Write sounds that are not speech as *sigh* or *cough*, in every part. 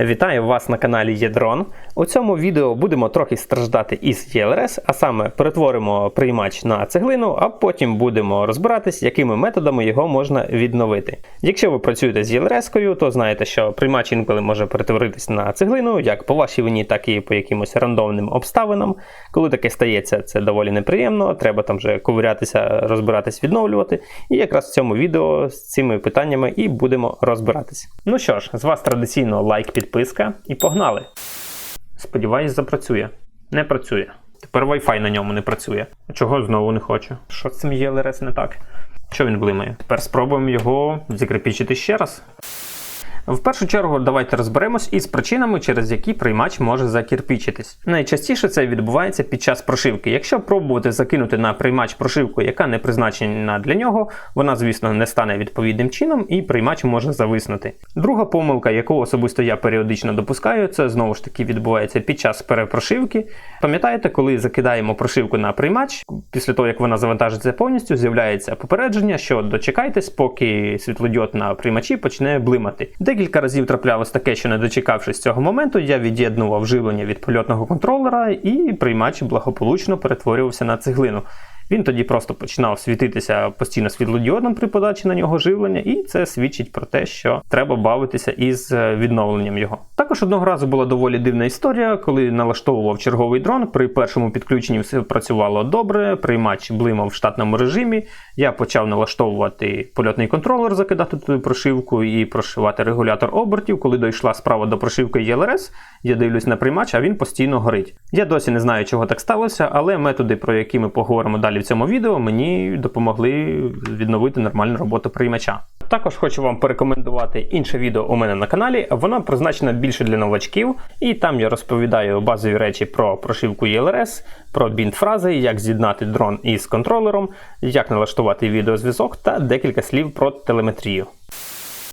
Вітаю вас на каналі Єдрон. У цьому відео будемо трохи страждати із ELRS, а саме перетворимо приймач на цеглину, а потім будемо розбиратись, якими методами його можна відновити. Якщо ви працюєте з ELRS, то знаєте, що приймач інколи може перетворитись на цеглину, як по вашій вині, так і по якимось рандомним обставинам. Коли таке стається, це доволі неприємно. Треба там вже ковирятися, розбиратись, відновлювати. І якраз в цьому відео з цими питаннями і будемо розбиратись. Ну що ж, з вас традиційно лайк, підписка і погнали. Сподіваюсь, запрацює. Не працює. Тепер Wi-Fi на ньому не працює. Чого знову не хочу? Що з цим ЄЛРС не так? Що він блимає? Тепер спробуємо його закріпічити ще раз. В першу чергу давайте розберемось із причинами, через які приймач може закірпічитись. Найчастіше це відбувається під час прошивки. Якщо пробувати закинути на приймач прошивку, яка не призначена для нього, вона, звісно, не стане відповідним чином і приймач може зависнути. Друга помилка, яку особисто я періодично допускаю, це знову ж таки відбувається під час перепрошивки. Пам'ятаєте, коли закидаємо прошивку на приймач, після того як вона завантажиться повністю, з'являється попередження, що дочекайтесь, поки світлодіод на приймачі почне блимати. Декілька разів траплялось таке, що не дочекавшись цього моменту, я від'єднував живлення від польотного контролера, і приймач благополучно перетворювався на цеглину. Він тоді просто починав світитися постійно світлодіодом при подачі на нього живлення, і це свідчить про те, що треба бавитися із е, відновленням його. Також одного разу була доволі дивна історія, коли налаштовував черговий дрон. При першому підключенні все працювало добре, приймач блимав в штатному режимі. Я почав налаштовувати польотний контролер, закидати туди прошивку і прошивати регулятор обертів. Коли дійшла справа до прошивки ELRS, я дивлюсь на приймач, а він постійно горить. Я досі не знаю, чого так сталося, але методи, про які ми поговоримо далі в цьому відео, мені допомогли відновити нормальну роботу приймача. Також хочу вам порекомендувати інше відео у мене на каналі. Воно призначено більше для новачків, і там я розповідаю базові речі про прошивку ELRS, про бінт-фрази, як з'єднати дрон із контролером, як налаштувати відеозв'язок та декілька слів про телеметрію.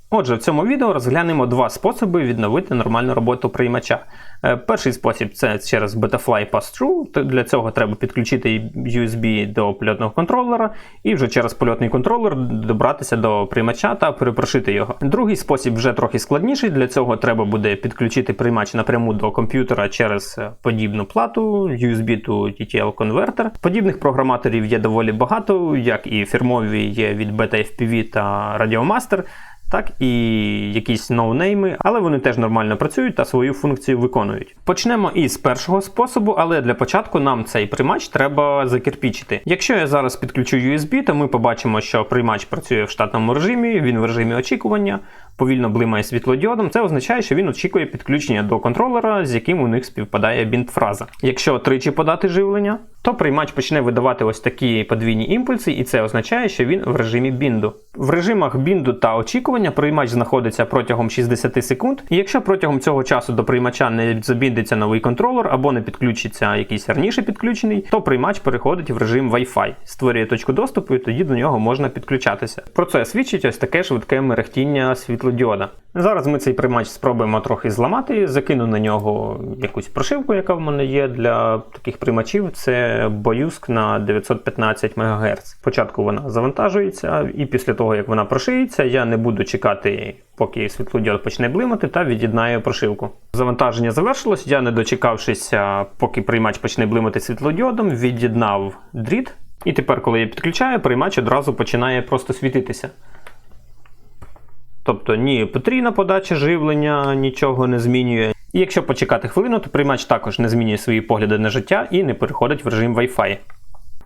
Отже, в цьому відео розглянемо два способи відновити нормальну роботу приймача. Е, Перший спосіб це через Betafly Pass-Through. Для цього треба підключити USB до польотного контролера і вже через польотний контролер добратися до приймача та перепрошити його. Другий спосіб вже трохи складніший. Для цього треба буде підключити приймач напряму до комп'ютера через е, подібну плату USB to TTL конвертер. Подібних програматорів є доволі багато, як і фірмові є від Beta FPV та Radiomaster так і якісь ноунейми, але вони теж нормально працюють та свою функцію виконують. Почнемо із першого способу, але для початку нам цей приймач треба закірпічити. Якщо я зараз підключу USB, то ми побачимо, що приймач працює в штатному режимі, він в режимі очікування. Повільно блимає світлодіодом, це означає, що він очікує підключення до контролера, з яким у них співпадає бінт-фраза. Якщо тричі подати живлення, то приймач почне видавати ось такі подвійні імпульси, і це означає, що він в режимі бінду. В режимах бінду та очікування приймач знаходиться протягом 60 секунд, і якщо протягом цього часу до приймача не забіндиться новий контролер або не підключиться якийсь раніше підключений, то приймач переходить в режим Wi-Fi, створює точку доступу, і тоді до нього можна підключатися. Про це свідчить ось таке швидке мерехтіння світлодіода. Зараз ми цей приймач спробуємо трохи зламати, закину на нього якусь прошивку, яка в мене є для таких приймачів. Це Boюск на 915 МГц. Спочатку вона завантажується, і після того, як вона прошиється, я не буду чекати, поки світлодіод почне блимати, та від'єднаю прошивку. Завантаження завершилось. Я, не дочекавшися, поки приймач почне блимати світлодіодом, від'єднав дріт. І тепер, коли я підключаю, приймач одразу починає просто світитися. Тобто ні потрійна подача живлення нічого не змінює. І якщо почекати хвилину, то приймач також не змінює свої погляди на життя і не переходить в режим Wi-Fi.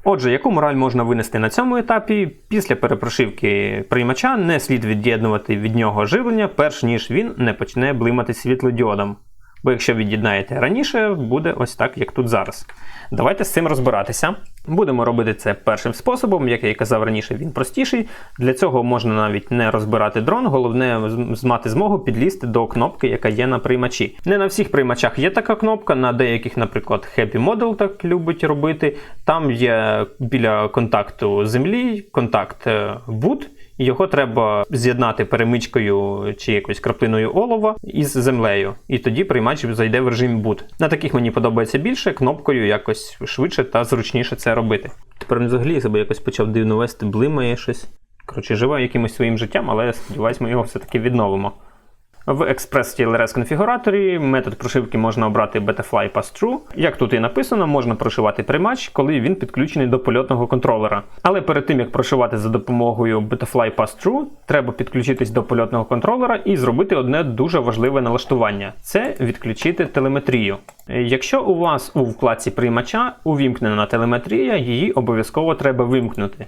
Отже, яку мораль можна винести на цьому етапі? Після перепрошивки приймача не слід від'єднувати від нього живлення, перш ніж він не почне блимати світлодіодом. Бо якщо від'єднаєте раніше, буде ось так, як тут зараз. Давайте з цим розбиратися. Будемо робити це першим способом, як я і казав раніше, він простіший. Для цього можна навіть не розбирати дрон, головне мати змогу підлізти до кнопки, яка є на приймачі. Не на всіх приймачах є така кнопка, на деяких, наприклад, Happy Model так любить робити. Там є біля контакту землі, контакт е, boot, і його треба з'єднати перемичкою чи якоюсь краплиною олова із землею. І тоді приймач зайде в режим boot. На таких мені подобається більше, кнопкою якось швидше та зручніше це робити. Тепер він взагалі себе якось почав дивно вести, блимає щось. Коротше, живе якимось своїм життям, але сподіваюсь, ми його все-таки відновимо. В Express TLRS конфігураторі метод прошивки можна обрати Betafly Pass-Through. Як тут і написано, можна прошивати приймач, коли він підключений до польотного контролера. Але перед тим як прошивати за допомогою Betafly Pass-Through, треба підключитись до польотного контролера і зробити одне дуже важливе налаштування це відключити телеметрію. Якщо у вас у вкладці приймача увімкнена телеметрія, її обов'язково треба вимкнути.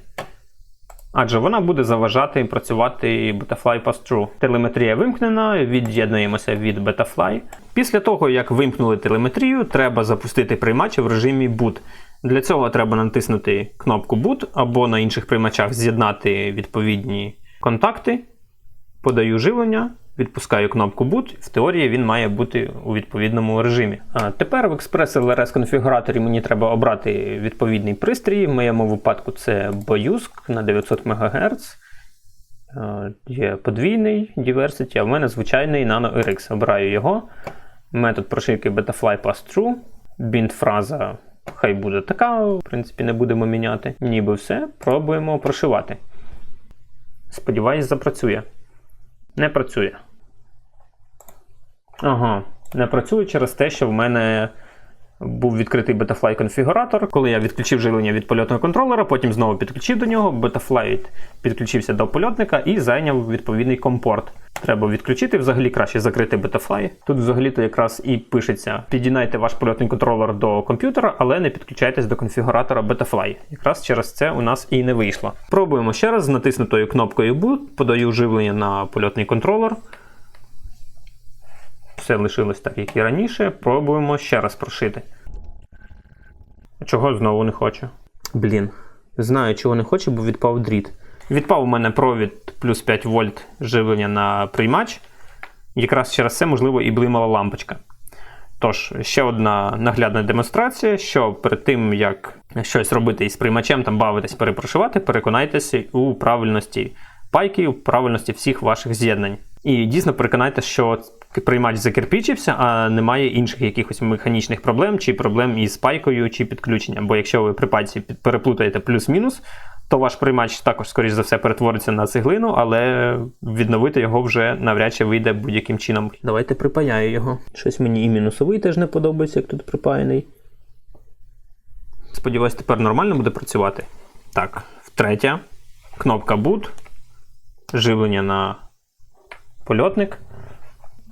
Адже вона буде заважати працювати Betafly Pass-Through. Телеметрія вимкнена, від'єднуємося від Betafly. Після того, як вимкнули телеметрію, треба запустити приймач в режимі boot. Для цього треба натиснути кнопку Boot або на інших приймачах з'єднати відповідні контакти. Подаю живлення, відпускаю кнопку Boot. В теорії він має бути у відповідному режимі. А тепер в Express LRS конфігураторі мені треба обрати відповідний пристрій. В моєму випадку це Boyusk на 900 МГц. Е, Є подвійний Diversity, а в мене звичайний Nano RX. Обираю його. Метод прошивки Betafly Pass-Through. Бінд-фраза хай буде така, в принципі, не будемо міняти. Ніби все. Пробуємо прошивати. Сподіваюсь, запрацює. Не працює. Ага, не працює через те, що в мене був відкритий Betafly конфігуратор. Коли я відключив живлення від польотного контролера, потім знову підключив до нього, Betafly підключився до польотника і зайняв відповідний компорт. Треба відключити, взагалі краще закрити Betafly. Тут взагалі-то якраз і пишеться: під'єднайте ваш польотний контролер до комп'ютера, але не підключайтесь до конфігуратора Betafly. Якраз через це у нас і не вийшло. Пробуємо ще раз з натиснутою кнопкою Boot, подаю живлення на польотний контролер. Все лишилось так, як і раніше. Пробуємо ще раз прошити. Чого знову не хочу? Блін. Знаю, чого не хочу, бо відпав дріт. Відпав у мене провід плюс 5 вольт живлення на приймач. Якраз через це, можливо, і блимала лампочка. Тож, ще одна наглядна демонстрація, що перед тим, як щось робити із приймачем, там бавитись, перепрошивати, переконайтеся у правильності пайки, у правильності всіх ваших з'єднань. І дійсно переконайтеся, що приймач закирпічився, а немає інших якихось механічних проблем, чи проблем із пайкою, чи підключенням. Бо якщо ви при пайці переплутаєте плюс-мінус, то ваш приймач також, скоріш за все, перетвориться на цеглину, але відновити його вже навряд чи вийде будь-яким чином. Давайте припаяю його. Щось мені і мінусовий теж не подобається, як тут припаяний. Сподіваюсь, тепер нормально буде працювати. Так, втретє. Кнопка Boot. Живлення на польотник.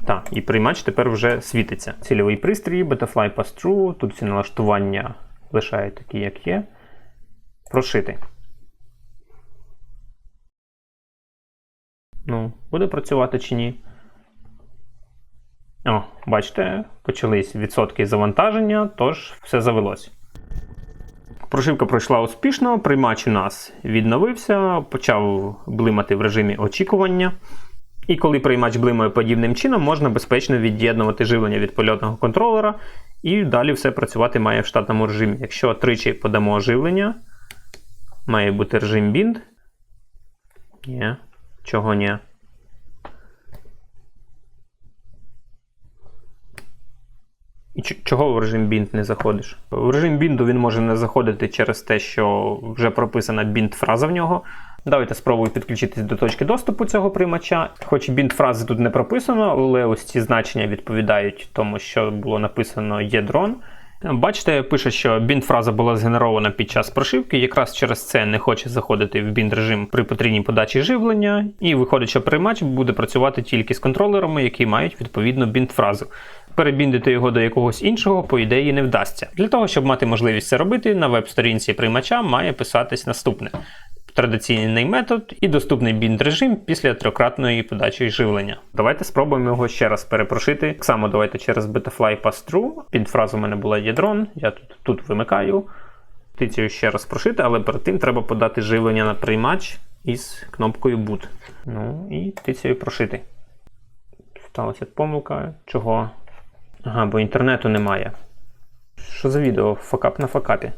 Так, і приймач тепер вже світиться. Цільовий пристрій, Betafly Pass-Through. Тут всі налаштування лишають такі, як є. Прошити. Ну, буде працювати чи ні? О, бачите, почались відсотки завантаження, тож все завелось. Прошивка пройшла успішно, приймач у нас відновився, почав блимати в режимі очікування. І коли приймач блимає подібним чином, можна безпечно від'єднувати живлення від польотного контролера, і далі все працювати має в штатному режимі. Якщо тричі подамо живлення, має бути режим bind. Ні, чого ні. І чого в режим bind не заходиш? В режим бінду він може не заходити через те, що вже прописана бінд-фраза в нього. Давайте спробую підключитись до точки доступу цього приймача. Хоч бінд-фрази тут не прописано, але ось ці значення відповідають тому, що було написано є дрон. Бачите, пише, що бінд-фраза була згенерована під час прошивки, якраз через це не хоче заходити в бінд режим при потрібній подачі живлення, і виходить, що приймач буде працювати тільки з контролерами, які мають відповідну бінд-фразу. Перебіндити його до якогось іншого, по ідеї, не вдасться. Для того, щоб мати можливість це робити, на веб-сторінці приймача має писатись наступне: традиційний метод і доступний бінд режим після трьохкратної подачі живлення. Давайте спробуємо його ще раз перепрошити. Так само давайте через Betafly Pass-Through. Під фразу в мене була ядрон, я тут, тут вимикаю. Тицію ще раз прошити, але перед тим треба подати живлення на приймач із кнопкою Boot. Ну і тицію прошити. Сталася помилка. Чого? Ага, бо інтернету немає. Що за відео? Факап на факапі.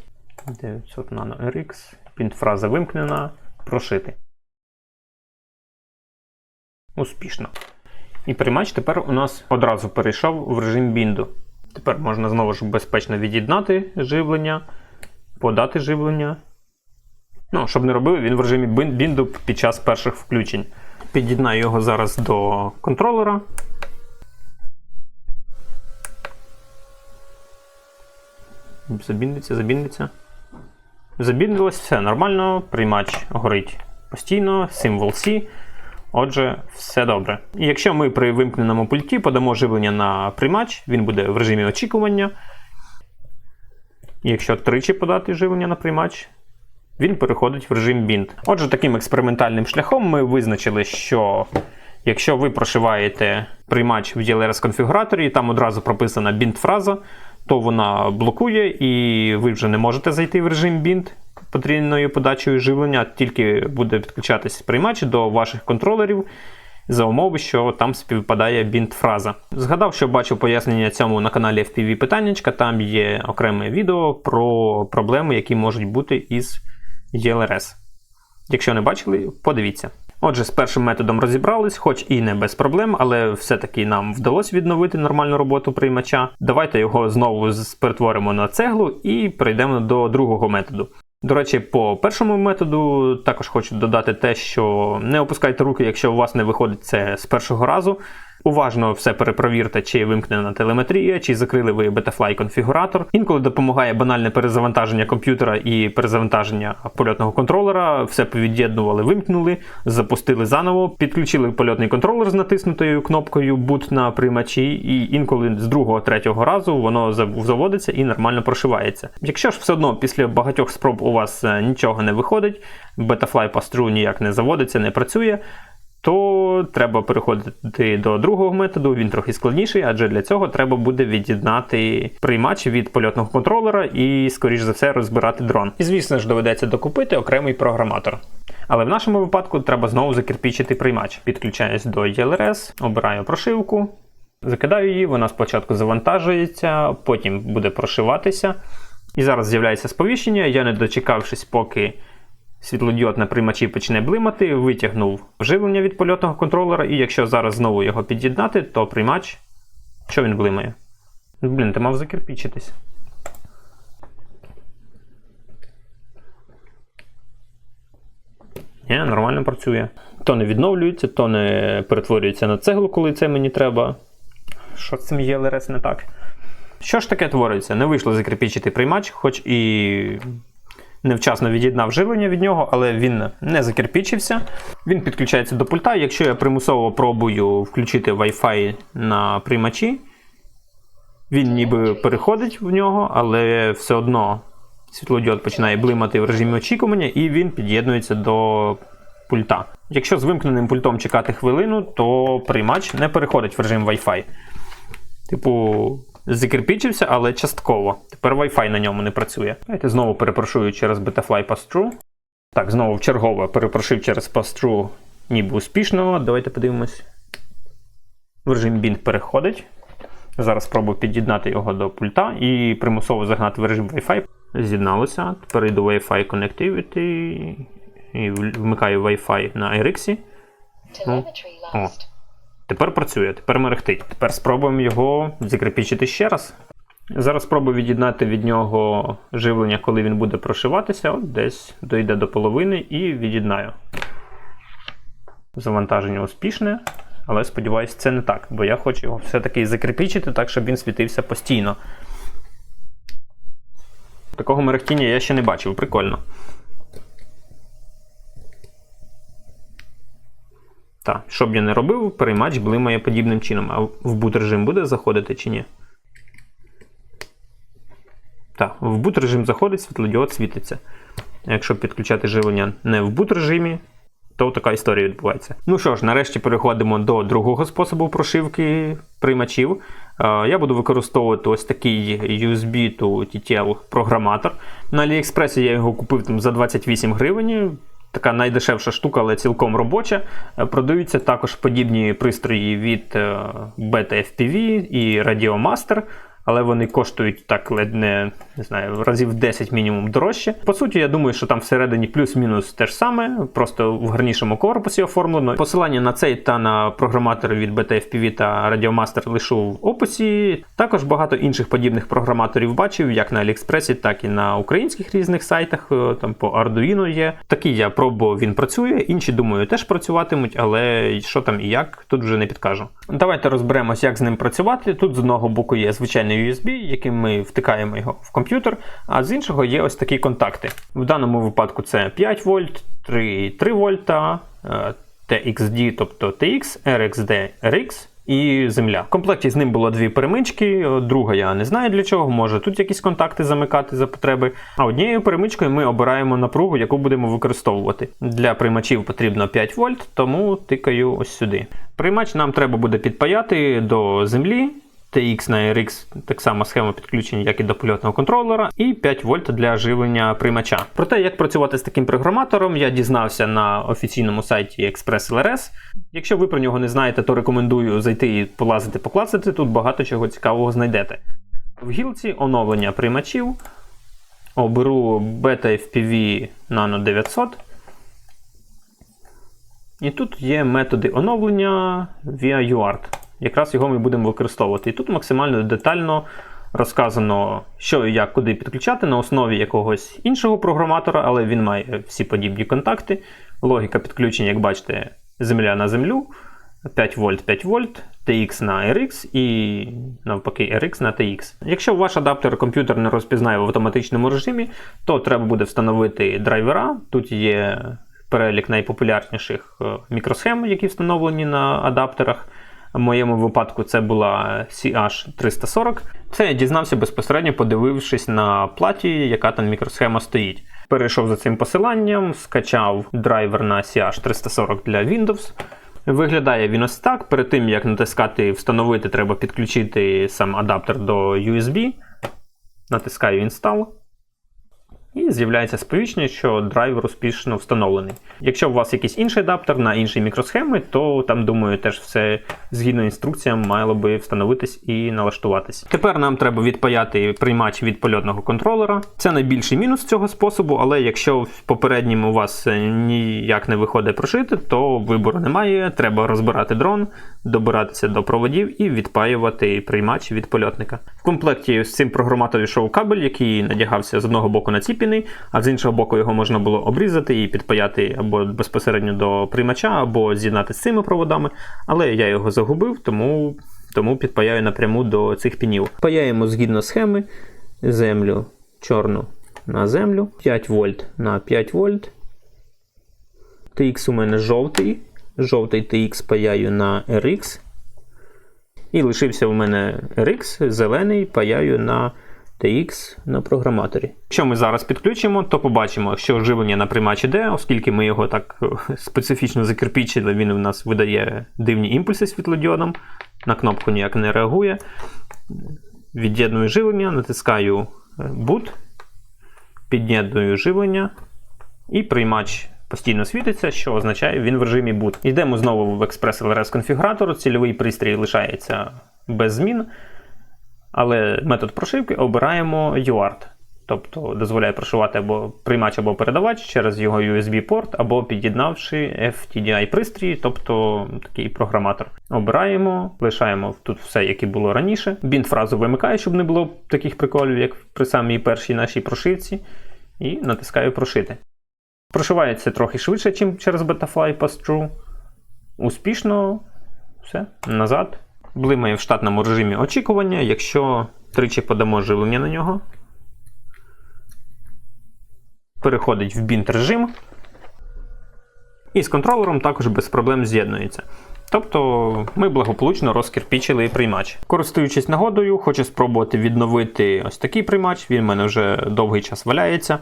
900 Nano RX. Пінтфраза вимкнена. Прошити. Успішно. І приймач тепер у нас одразу перейшов в режим бінду. Тепер можна знову ж безпечно від'єднати живлення, подати живлення. Ну, щоб не робив, він в режимі бінду під час перших включень. Під'єднаю його зараз до контролера. Забіндиться, забіндиться. Забіндилось, все нормально, приймач горить постійно, символ C. Отже, все добре. І якщо ми при вимкненому пульті подамо живлення на приймач, він буде в режимі очікування. І якщо тричі подати живлення на приймач, він переходить в режим бінд. Отже, таким експериментальним шляхом ми визначили, що якщо ви прошиваєте приймач в DLRS конфігураторі, і там одразу прописана бінд-фраза, то вона блокує, і ви вже не можете зайти в режим бінд потрібною подачею живлення, тільки буде підключатись приймач до ваших контролерів. За умови, що там співпадає бінт-фраза. Згадав, що бачив пояснення цьому на каналі FPV Питаннячка. Там є окреме відео про проблеми, які можуть бути із ELRS. Якщо не бачили, подивіться. Отже, з першим методом розібрались, хоч і не без проблем, але все-таки нам вдалося відновити нормальну роботу приймача. Давайте його знову перетворимо на цеглу і перейдемо до другого методу. До речі, по першому методу також хочу додати те, що не опускайте руки, якщо у вас не виходить це з першого разу. Уважно все перепровірте, чи вимкнена телеметрія, чи закрили ви Betafly конфігуратор. Інколи допомагає банальне перезавантаження комп'ютера і перезавантаження польотного контролера. Все повід'єднували, вимкнули, запустили заново, підключили польотний контролер з натиснутою кнопкою Boot на приймачі, і інколи з другого-третього разу воно заводиться і нормально прошивається. Якщо ж все одно після багатьох спроб у вас е, нічого не виходить, Betafly Pass-Through ніяк не заводиться, не працює то треба переходити до другого методу. Він трохи складніший, адже для цього треба буде від'єднати приймач від польотного контролера і, скоріш за все, розбирати дрон. І звісно ж, доведеться докупити окремий програматор. Але в нашому випадку треба знову закирпічити приймач. Підключаюсь до ELRS, обираю прошивку, закидаю її, вона спочатку завантажується, потім буде прошиватися. І зараз з'являється сповіщення. Я не дочекавшись, поки світлодіод на приймачі почне блимати, витягнув живлення від польотного контролера, і якщо зараз знову його під'єднати, то приймач. Що він блимає? Блін, ти мав закирпічитись. Ні, нормально працює. То не відновлюється, то не перетворюється на цеглу, коли це мені треба. Що з цим ЄЛРС не так? Що ж таке твориться? Не вийшло закріпічити приймач, хоч і невчасно від'єднав живлення від нього, але він не закирпічився. Він підключається до пульта. Якщо я примусово пробую включити Wi-Fi на приймачі, він ніби переходить в нього, але все одно світлодіод починає блимати в режимі очікування, і він під'єднується до пульта. Якщо з вимкненим пультом чекати хвилину, то приймач не переходить в режим Wi-Fi. Типу, закирпічився, але частково. Тепер Wi-Fi на ньому не працює. Давайте знову перепрошую через Betafly Pass-Through. Так, знову вчергове перепрошив через Pass-Through ніби успішно. Давайте подивимось. В режим Bind переходить. Зараз спробую під'єднати його до пульта і примусово загнати в режим Wi-Fi. З'єдналося. Тепер йду Wi-Fi Connectivity і вмикаю Wi-Fi на IRIX. Telemetry О. Тепер працює, тепер мерехтить. Тепер спробуємо його закріпічити ще раз. Зараз спробую від'єднати від нього живлення, коли він буде прошиватися. От десь дойде до половини і від'єднаю. Завантаження успішне, але сподіваюся, це не так, бо я хочу його все-таки закріпічити так, щоб він світився постійно. Такого мерехтіння я ще не бачив, прикольно. Так, що б я не робив, переймач блимає подібним чином. А в бут режим буде заходити чи ні? Так, в бут режим заходить, світлодіод світиться. Якщо підключати живлення не в бут режимі, то така історія відбувається. Ну що ж, нарешті переходимо до другого способу прошивки приймачів. Е, Я буду використовувати ось такий USB to TTL програматор. На AliExpress я його купив там за 28 гривень. Така найдешевша штука, але цілком робоча. Е, Продаються також подібні пристрої від е, Beta FPV і Radiomaster, але вони коштують так ледь не, не знаю, разів 10 мінімум дорожче. По суті, я думаю, що там всередині плюс-мінус те ж саме, просто в гарнішому корпусі оформлено. Посилання на цей та на програматори від Beta FPV та Radiomaster лишу в описі. Також багато інших подібних програматорів бачив, як на AliExpress, так і на українських різних сайтах. Е, Там по Arduino є. Такий я пробував, він працює. Інші, думаю, теж працюватимуть, але що там і як, тут вже не підкажу. Давайте розберемось, як з ним працювати. Тут з одного боку є звичайний звичайний USB, яким ми втикаємо його в комп'ютер, а з іншого є ось такі контакти. В даному випадку це 5 вольт, 3, 3 вольта, е, TXD, тобто TX, RXD, RX і земля. В комплекті з ним було дві перемички, друга я не знаю для чого, може тут якісь контакти замикати за потреби. А однією перемичкою ми обираємо напругу, яку будемо використовувати. Для приймачів потрібно 5 вольт, тому тикаю ось сюди. Приймач нам треба буде підпаяти до землі. TX на RX так само схема підключення, як і до польотного контролера, і 5 вольт для живлення приймача. Про те, як працювати з таким програматором, я дізнався на офіційному сайті Express LRS. Якщо ви про нього не знаєте, то рекомендую зайти і полазити, поклацати. Тут багато чого цікавого знайдете. В гілці оновлення приймачів. Оберу Beta FPV Nano 900. І тут є методи оновлення via UART. Якраз його ми будемо використовувати. І тут максимально детально розказано, що і як куди підключати на основі якогось іншого програматора, але він має всі подібні контакти. Логіка підключення, як бачите, земля на землю, 5 вольт 5 вольт, TX на RX і навпаки RX на TX. Якщо ваш адаптер комп'ютер не розпізнає в автоматичному режимі, то треба буде встановити драйвера. Тут є перелік найпопулярніших е, мікросхем, які встановлені на адаптерах. В моєму випадку це була CH340. Це я дізнався безпосередньо, подивившись на платі, яка там мікросхема стоїть. Перейшов за цим посиланням, скачав драйвер на CH340 для Windows. Виглядає він ось так. Перед тим як натискати встановити, треба підключити сам адаптер до USB. Натискаю Install. І з'являється сповіщення, що драйвер успішно встановлений. Якщо у вас якийсь інший адаптер на інші мікросхеми, то там, думаю, теж все згідно інструкціям мало би встановитись і налаштуватись. Тепер нам треба відпаяти приймач від польотного контролера. Це найбільший мінус цього способу, але якщо в попередньому у вас е, ніяк не виходить прошити, то вибору немає. Треба розбирати дрон, добиратися до проводів і відпаювати приймач від польотника. В комплекті з цим програматором йшов кабель, який надягався з одного боку на ці піни, а з іншого боку його можна було обрізати і підпаяти або безпосередньо до приймача, або з'єднати з цими проводами. Але я його загубив, тому, тому підпаяю напряму до цих пінів. Паяємо згідно схеми землю чорну на землю, 5 вольт на 5 вольт. TX у мене жовтий. Жовтий TX паяю на RX. І лишився у мене RX, зелений паяю на TX на програматорі. Якщо ми зараз підключимо, то побачимо, що живлення на приймач іде, оскільки ми його так е, *laughs* специфічно закирпічили, він у нас видає дивні імпульси світлодіодом. На кнопку ніяк не реагує. Від'єдную живлення, натискаю е, boot, під'єдную живлення, і приймач постійно світиться, що означає, він в режимі boot. Йдемо знову в Express LRS конфігуратор, цільовий пристрій лишається без змін. Але метод прошивки обираємо UART, тобто дозволяє прошивати або приймач або передавач через його USB-порт, або під'єднавши FTDI пристрій, тобто такий програматор. Обираємо, лишаємо тут все, як і було раніше. Бінт фразу вимикаю, щоб не було таких приколів, як при самій першій нашій прошивці. І натискаю прошити. Прошивається трохи швидше, ніж через Betafly Pass-Through. Успішно, все, назад блимає в штатному режимі очікування, якщо тричі подамо живлення на нього. Переходить в бінт режим. І з контролером також без проблем з'єднується. Тобто ми благополучно розкірпічили приймач. Користуючись нагодою, хочу спробувати відновити ось такий приймач. Він в мене вже довгий час валяється.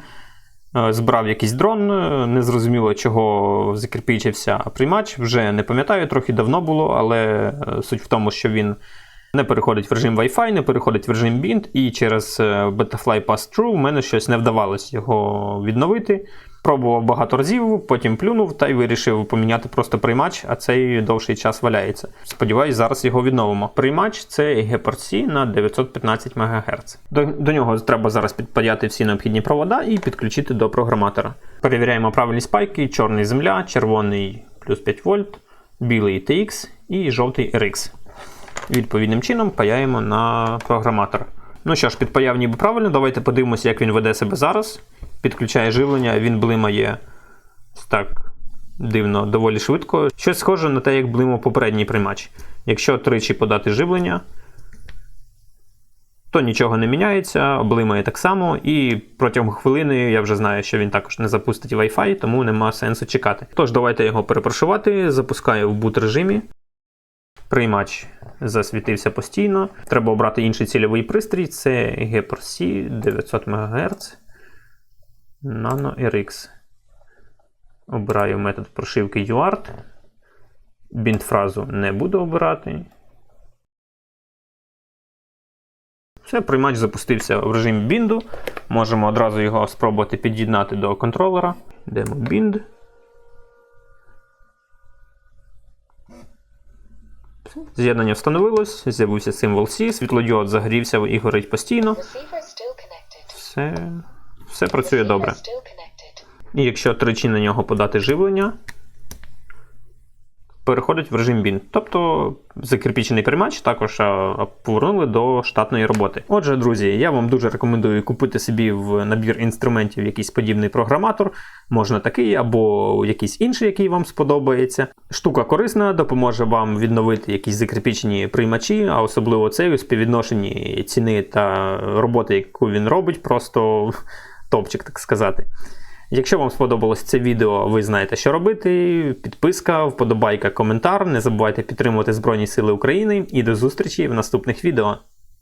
Е, Збрав якийсь дрон, е, незрозуміло, чого закріпічився приймач. Вже не пам'ятаю, трохи давно було, але е, суть в тому, що він не переходить в режим Wi-Fi, не переходить в режим Bint, і через Betafly Pass True в мене щось не вдавалось його відновити. Пробував багато разів, потім плюнув та й вирішив поміняти просто приймач, а цей довший час валяється. Сподіваюсь, зараз його відновимо. Приймач це Gepard C на 915 МГц. До, до нього треба зараз підпаяти всі необхідні провода і підключити до програматора. Перевіряємо правильність спайки: чорний земля, червоний плюс 5 вольт, білий TX і жовтий RX. Відповідним чином паяємо на програматор. Ну що ж, підпаяв ніби правильно, давайте подивимося, як він веде себе зараз. Підключає живлення, він блимає так дивно, доволі швидко. Щось схоже на те, як блимав попередній приймач. Якщо тричі подати живлення, то нічого не міняється, блимає так само, і протягом хвилини я вже знаю, що він також не запустить Wi-Fi, тому нема сенсу чекати. Тож давайте його перепрошувати, запускаю в boot режимі. Приймач засвітився постійно. Треба обрати інший цільовий пристрій. Це GPRC 900 МГц Nano RX. Обираю метод прошивки UART. Бінтфразу не буду обирати. Все, приймач запустився в режимі бінду. Можемо одразу його спробувати під'єднати до контролера. Йдемо бінд. З'єднання встановилось, з'явився символ C, світлодіод загорівся і горить постійно. Все, все працює добре. І якщо тричі на нього подати живлення, переходить в режим BIN. Тобто закирпічений приймач також повернули до штатної роботи. Отже, друзі, я вам дуже рекомендую купити собі в набір інструментів якийсь подібний програматор. Можна такий або якийсь інший, який вам сподобається. Штука корисна, допоможе вам відновити якісь закирпічені приймачі, а особливо цей у співвідношенні ціни та роботи, яку він робить, просто *laughs* топчик, так сказати. Якщо вам сподобалось це відео, ви знаєте, що робити. Підписка, вподобайка, коментар. Не забувайте підтримувати Збройні Сили України і до зустрічі в наступних відео.